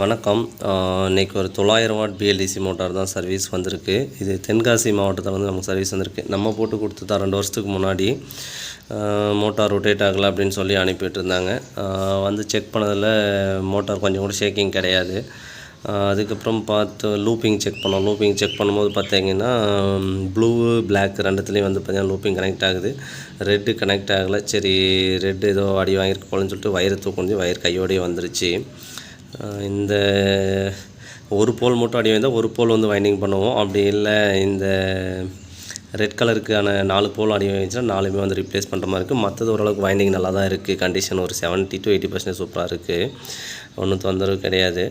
வணக்கம். இன்றைக்கி இன்னைக்கு ஒரு தொள்ளாயிரம் வாட் பிஎல்டிசி மோட்டார் தான் சர்வீஸ் வந்திருக்கு. இது தென்காசி மாவட்டத்தில் வந்து நமக்கு சர்வீஸ் வந்திருக்கு. நம்ம போட்டு கொடுத்ததா ரெண்டு வருஷத்துக்கு முன்னாடி மோட்டார் ரொட்டேட் ஆகலை அப்படின்னு சொல்லி அனுப்பிட்டு இருந்தாங்க. வந்து செக் பண்ணதில் மோட்டார் கொஞ்சம் கூட ஷேக்கிங் கிடையாது. அதுக்கப்புறம் பார்த்து லூப்பிங் செக் பண்ணோம். லூப்பிங் செக் பண்ணும்போது பார்த்தீங்கன்னா ப்ளூ பிளாக் ரெண்டுத்துலேயும் வந்து பார்த்தீங்கன்னா லூப்பிங் கனெக்ட் ஆகுது. ரெட்டு கனெக்ட் ஆகலை. சரி ரெட்டு ஏதோ அடி வாங்கியிருக்க போலன்னு சொல்லிட்டு வயிறு தூக்கி வயிறு கையோடையே வந்துருச்சு. இந்த ஒரு போல் மட்டும் அடி வந்தால் ஒரு போல் வந்து வைண்டிங் பண்ணுவோம். அப்படி இல்லை இந்த ரெட் கலருக்கான நாலு போல் அடி வாங்கிச்சுன்னா நாலுமே வந்து ரிப்ளேஸ் பண்ணுற மாதிரி இருக்குது மற்றது ஓரளவுக்கு வைண்டிங் நல்லா தான் இருக்குது கண்டிஷன் ஒரு செவன்ட்டி டு எயிட்டி பர்சன்ட் சூப்பராக இருக்குது ஒன்றும் தொந்தரவு கிடையாது.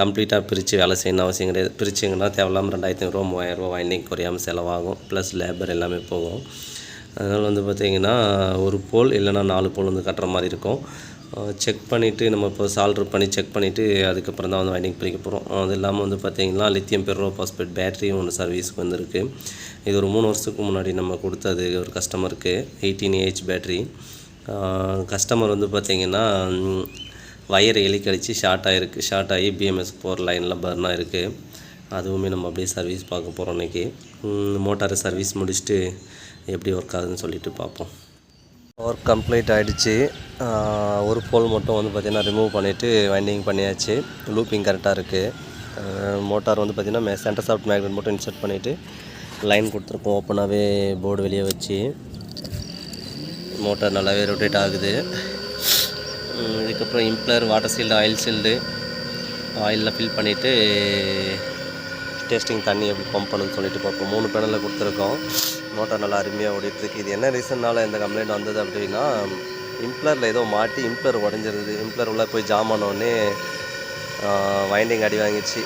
கம்ப்ளீட்டாக பிரித்து வேலை செய்யணும் அவசியம் கிடையாது. பிரிச்சிங்கன்னா தேவையில்லாமல் ரெண்டாயிரத்தி ஐநூறுரூவா மூவாயிரரூவா வைண்டிங் குறையாமல் செலவாகும். ப்ளஸ் லேபர் எல்லாமே போகும். அதனால் வந்து பார்த்திங்கன்னா ஒரு போல் இல்லைன்னா நாலு போல் வந்து கட்டுற மாதிரி இருக்கும். செக் பண்ணிவிட்டு நம்ம இப்போ சால்ட்ரு பண்ணி செக் பண்ணிவிட்டு அதுக்கப்புறம் தான் வந்து வைண்டிங் பிரிக்க போகிறோம் அது இல்லாமல் வந்து பார்த்திங்கன்னா லித்தியம் பெர்ரோ பாஸ்பேட் பேட்டரியும் ஒன்று சர்வீஸுக்கு வந்திருக்கு. இது ஒரு மூணு வருஷத்துக்கு முன்னாடி நம்ம கொடுத்தது ஒரு கஸ்டமருக்கு எயிட்டீன் ஏஹெச் பேட்ரி கஸ்டமர் வந்து பார்த்திங்கன்னா வயர் எலிக்கடிச்சு ஷார்ட் ஆகிருக்கு ஷார்ட் ஆகி பிஎம்எஸ் போகிற லைனில் பர்ன் ஆகிருக்கு அதுவுமே நம்ம அப்படியே சர்வீஸ் பார்க்க போகிறோம் இன்றைக்கி மோட்டார் சர்வீஸ் முடிச்சுட்டு எப்படி ஒர்க் ஆகுதுன்னு சொல்லிட்டு பார்ப்போம். ஒர்க் கம்ப்ளீட் ஆகிடுச்சு ஒரு போல் மட்டும் வந்து பார்த்திங்கன்னா ரிமூவ் பண்ணிவிட்டு வைண்டிங் பண்ணியாச்சு. லூப்பிங் கரெக்டாக இருக்குது மோட்டார் வந்து பார்த்திங்கன்னா சென்டர் சாஃப்ட் மேக்னெட் மட்டும் இன்சர்ட் பண்ணிவிட்டு லைன் கொடுத்துருக்கோம். ஓப்பனாகவே போர்டு வெளியே வச்சு. மோட்டார் நல்லாவே ரொட்டேட் ஆகுது. இதுக்கப்புறம் impeller water seal oil seal ஆயிலில் ஃபில் பண்ணிவிட்டு டேஸ்டிங் தண்ணி எப்படி பம்ப் பண்ணுன்னு சொல்லிட்டு பார்ப்போம். மூணு பேனலில் கொடுத்துருக்கோம். மோட்டார் நல்லா அருமையாக ஓடிட்டுருக்கு. இது என்ன ரீசன்னால இந்த கம்ப்ளைண்ட் வந்தது அப்படின்னா இம்ப்ளரில் ஏதோ மாட்டி இம்ப்ளர் உடஞ்சிருது. இம்ப்ளர் உள்ளே போய் ஜாம் ஆனோடனே வைண்டிங் அடி வாங்கிச்சு.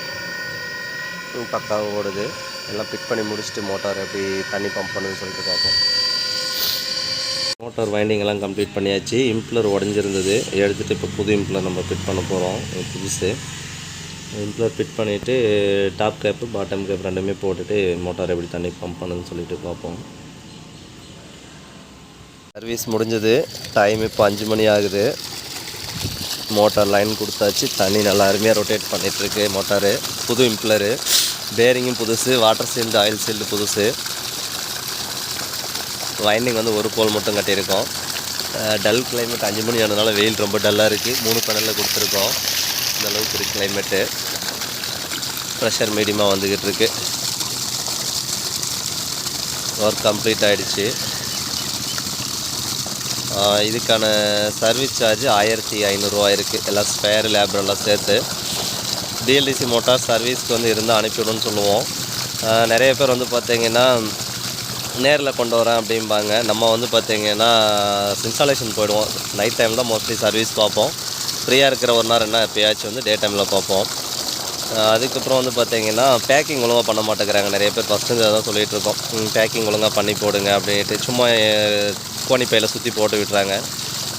பக்காவாக ஓடுது. எல்லாம் பிக் பண்ணி முடிச்சுட்டு மோட்டார் எப்படி தண்ணி பம்ப் பண்ணுதுன்னு சொல்லிட்டு பார்ப்போம். மோட்டார் வைண்டிங் எல்லாம் கம்ப்ளீட் பண்ணியாச்சு. இம்ப்ளர் உடஞ்சிருந்தது. எடுத்துகிட்டு இப்போ புது இம்ப்ளர் நம்ம ஃபிட் பண்ண போகிறோம் புதுசு. இம்ப்ளர் ஃபிட் பண்ணிவிட்டு டாப் கேப்பு பாட்டம் கேப் ரெண்டுமே போட்டுட்டு மோட்டார் எப்படி தண்ணி பம்ப் பண்ணுன்னு சொல்லிட்டு பார்ப்போம். சர்வீஸ் முடிஞ்சது. டைம் இப்போ அஞ்சு மணி ஆகுது. மோட்டார் லைன் கொடுத்தாச்சு. தண்ணி நல்லா அருமையாக ரொட்டேட் பண்ணிகிட்ருக்கு மோட்டாரு புது இம்ப்ளரு பேரிங்கும் புதுசு. வாட்டர் சீல்டு ஆயில் சீல்டு புதுசு. வைண்டிங் வந்து ஒரு போல் மட்டும் கட்டியிருக்கோம். டல் கிளைமேட் அஞ்சு மணி ஆனதுனால வெயில் ரொம்ப டல்லாக இருக்குது மூணு பேனலில் கொடுத்துருக்கோம். இந்த அளவுக்கு இருக்குது கிளைமேட்டு ப்ரெஷர் மீடியமாக வந்துக்கிட்டு இருக்கு. ஒர்க் கம்ப்ளீட் ஆகிடுச்சு இதுக்கான சர்வீஸ் சார்ஜ் ஆயிரத்தி ஐநூறுரூவா இருக்குது எல்லாம் ஸ்பேர் லேபர் எல்லாம் சேர்த்து. டிஎல்டிசி மோட்டார் சர்வீஸ்க்கு வந்து இருந்தால் அனுப்பிவிடுன்னு சொல்லுவோம். நிறைய பேர் வந்து பார்த்திங்கன்னா நேரில் கொண்டு வரேன் அப்படிம்பாங்க. நம்ம வந்து பார்த்திங்கன்னா இன்ஸ்டாலேஷன் போயிடுவோம். நைட் டைம் தான் மோஸ்ட்லி சர்வீஸ் பார்ப்போம். ஃப்ரீயாக இருக்கிற ஒரு நாள் என்ன எப்பயாச்சும் வந்து டே டைமில் பார்ப்போம். அதுக்கப்புறம் வந்து பார்த்தீங்கன்னா பேக்கிங் ஒழுங்காக பண்ண மாட்டேங்கிறாங்க. நிறைய பேர் ஃபஸ்ட்டு தான் சொல்லிகிட்டு இருக்கோம். பேக்கிங் ஒழுங்காக பண்ணி போடுங்க அப்படின்ட்டு சும்மா கோணிப்பையில் கோணி பையில் சுற்றி போட்டு விட்டுறாங்க.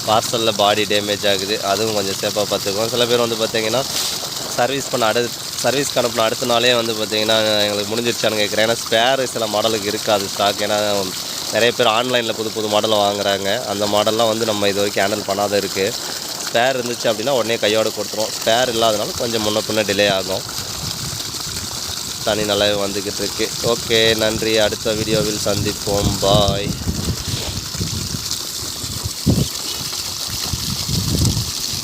பார்சலில் பாடி டேமேஜ் ஆகுது. அதுவும் கொஞ்சம் சேஃபாக பார்த்துக்குவோம் சில பேர் வந்து பார்த்தீங்கன்னா சர்வீஸ் பண்ண அடு சர்வீஸ்க்கு அனுப்பின அடுத்த நாளே வந்து பார்த்தீங்கன்னா எங்களுக்கு முடிஞ்சிருச்சான்னு கேட்குறேன் ஏன்னா ஸ்பேர் சில மாடலுக்கு இருக்காது ஸ்டாக் ஏன்னா நிறைய பேர் ஆன்லைனில் புது புது மாடலை வாங்குறாங்க. அந்த மாடல்லாம் வந்து நம்ம இது வரைக்கும் ஹேண்டில் பண்ணாத இருக்குது ஸ்பேர் இருந்துச்சு அப்படின்னா உடனே கையோடு கொடுத்துருவோம் ஸ்பேர் இல்லாதனால கொஞ்சம் முன்ன பின்ன டிலே ஆகும். தனி நல்லாவே வந்துக்கிட்டு இருக்கு. ஓகே நன்றி. அடுத்த வீடியோவில் சந்திப்போம். பாய்